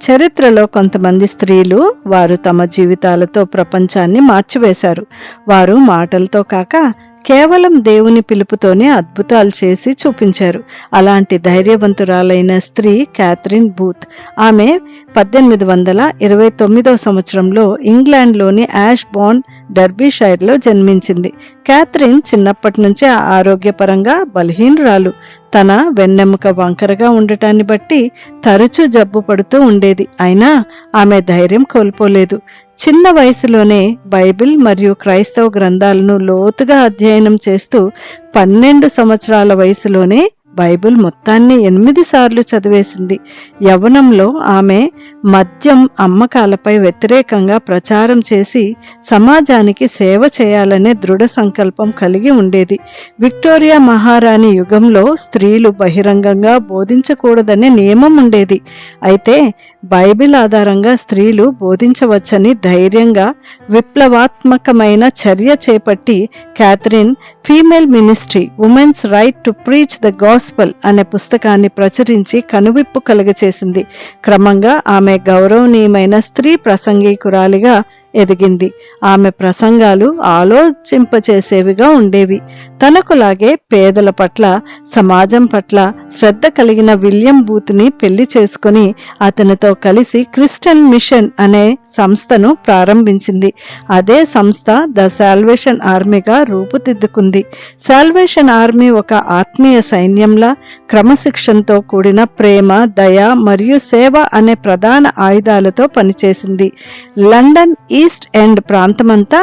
చరిత్రలో కొంతమంది స్త్రీలు వారు తమ జీవితాలతో ప్రపంచాన్ని మార్చివేశారు. వారు మాటలతో కాక కేవలం దేవుని పిలుపుతోనే అద్భుతాలు చేసి చూపించారు. అలాంటి ధైర్యవంతురాలైన స్త్రీ క్యాథరిన్ బూత్. ఆమె పద్దెనిమిది వందల ఇరవై తొమ్మిదవ సంవత్సరంలో ఇంగ్లాండ్లోని యాష్ బాండ్ డర్బీషైర్లో జన్మించింది. క్యాథరిన్ చిన్నప్పటి నుంచే ఆరోగ్యపరంగా బలహీనురాలు. తన వెన్నెముక వంకరగా ఉండటాన్ని బట్టి తరచూ జబ్బు పడుతూ ఉండేది. అయినా ఆమె ధైర్యం కోల్పోలేదు. చిన్న వయసులోనే బైబిల్ మరియు క్రైస్తవ గ్రంథాలను లోతుగా అధ్యయనం చేస్తూ పన్నెండు సంవత్సరాల వయసులోనే బైబిల్ మొత్తాన్ని ఎనిమిది సార్లు చదివేసింది. యవనంలో ఆమె మద్యం అమ్మకాలపై వ్యతిరేకంగా ప్రచారం చేసి సమాజానికి సేవ చేయాలనే దృఢ సంకల్పం కలిగి ఉండేది. విక్టోరియా మహారాణి యుగంలో స్త్రీలు బహిరంగంగా బోధించకూడదనే నియమం ఉండేది. అయితే బైబిల్ ఆధారంగా స్త్రీలు బోధించవచ్చని ధైర్యంగా విప్లవాత్మకమైన చర్య చేపట్టి Catherine female ministry women's right to preach the gospel అనే పుస్తకాన్ని ప్రచురించి కనువిప్పు కలుగచేసింది. క్రమంగా ఆమె గౌరవనీయమైన స్త్రీ ప్రసంగికురాలిగా ఎదిగింది. ఆమె ప్రసంగాలు ఆలోచింపచేసేవిగా ఉండేవి. తనకులాగే పేదల పట్ల సమాజం పట్ల శ్రద్ధ కలిగిన విలియం బూత్ని పెళ్ళి చేసుకుని అతనితో కలిసి క్రిస్టియన్ మిషన్ అనే సంస్థను ప్రారంభించింది. అదే సంస్థ ద శాల్వేషన్ ఆర్మీగా రూపుదిద్దుకుంది. శాల్వేషన్ ఆర్మీ ఒక ఆత్మీయ సైన్యంలా క్రమశిక్షణతో కూడిన ప్రేమ దయ మరియు సేవ అనే ప్రధాన ఆయుధాలతో పనిచేసింది. లండన్ ఈస్ట్ ఎండ్ ప్రాంతమంతా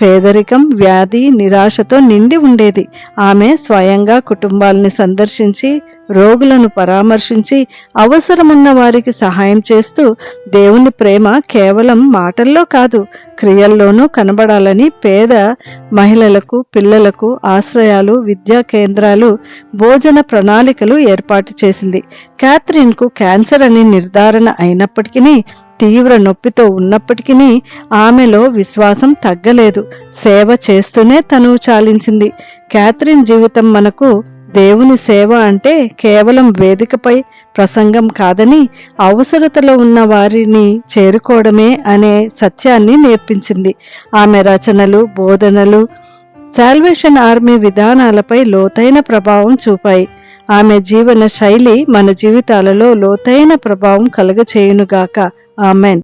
పేదరికం వ్యాధి నిరాశతో నిండి ఉండేది. ఆమె స్వయంగా కుటుంబాలని సందర్శించి రోగులను పరామర్శించి అవసరమున్న వారికి సహాయం చేస్తూ దేవుని ప్రేమ కేవలం మాటల్లో కాదు క్రియల్లోనూ కనబడాలని పేద మహిళలకు పిల్లలకు ఆశ్రయాలు విద్యా కేంద్రాలు భోజన ప్రణాళికలు ఏర్పాటు చేసింది. క్యాథరిన్కు క్యాన్సర్ అని నిర్ధారణ అయినప్పటికీ తీవ్ర నొప్పితో ఉన్నప్పటికీ ఆమెలో విశ్వాసం తగ్గలేదు. సేవ చేస్తూనే తనువు చాలించింది. క్యాథరిన్ జీవితం మనకు దేవుని సేవ అంటే కేవలం వేదికపై ప్రసంగం కాదని అవసరతలో ఉన్న వారిని చేరుకోవడమే అనే సత్యాన్ని నేర్పించింది. ఆమె రచనలు బోధనలు సాల్వేషన్ ఆర్మీ విధానాలపై లోతైన ప్రభావం చూపాయి. ఆమె జీవన శైలి మన జీవితాలలో లోతైన ప్రభావం కలుగచేయునుగాక. ആമേൻ